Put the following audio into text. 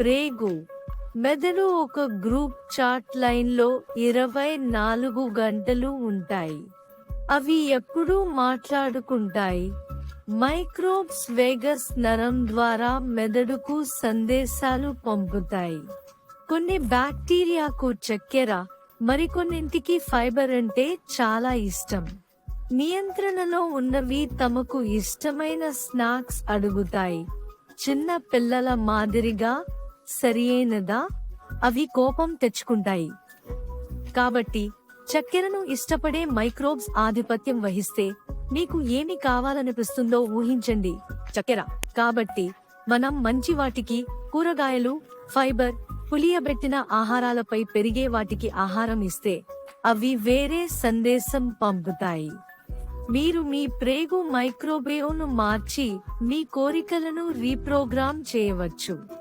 ప్రేగు మెదడు ఒక గ్రూప్ చాట్ లైన్లో ఇరవై నాలుగు గంటలు ఉంటాయి. అవి ఎప్పుడూ మాట్లాడుకుంటాయి. మైక్రోబ్స్ వేగస్ నరం ద్వారా మెదడుకు సందేశాలు పంపుతాయి. కొన్ని బ్యాక్టీరియాకు చక్కెర మరికొన్నింటికి ఫైబర్ అంటే చాలా ఇష్టం. నియంత్రణలో ఉన్నవి తమకు ఇష్టమైన స్నాక్స్ అడుగుతాయి. చిన్న పిల్లల మాదిరిగా సరియైనదా? అవి కోపం తెచ్చుకుంటాయి. కాబట్టి చక్కెరను ఇష్టపడే మైక్రోబ్స్ ఆధిపత్యం వహిస్తే మీకు ఏమి కావాలనిపిస్తుందో ఊహించండి. చక్కెర. కాబట్టి మనం మంచి వాటికి కూరగాయలు ఫైబర్ పులియబెట్టిన ఆహారాలపై పెరిగే వాటికి ఆహారం ఇస్తే అవి వేరే సందేశం పంపుతాయి. మీరు మీ ప్రేగు మైక్రోబేవ్ను మార్చి మీ కోరికలను రీప్రోగ్రామ్ చేయవచ్చు.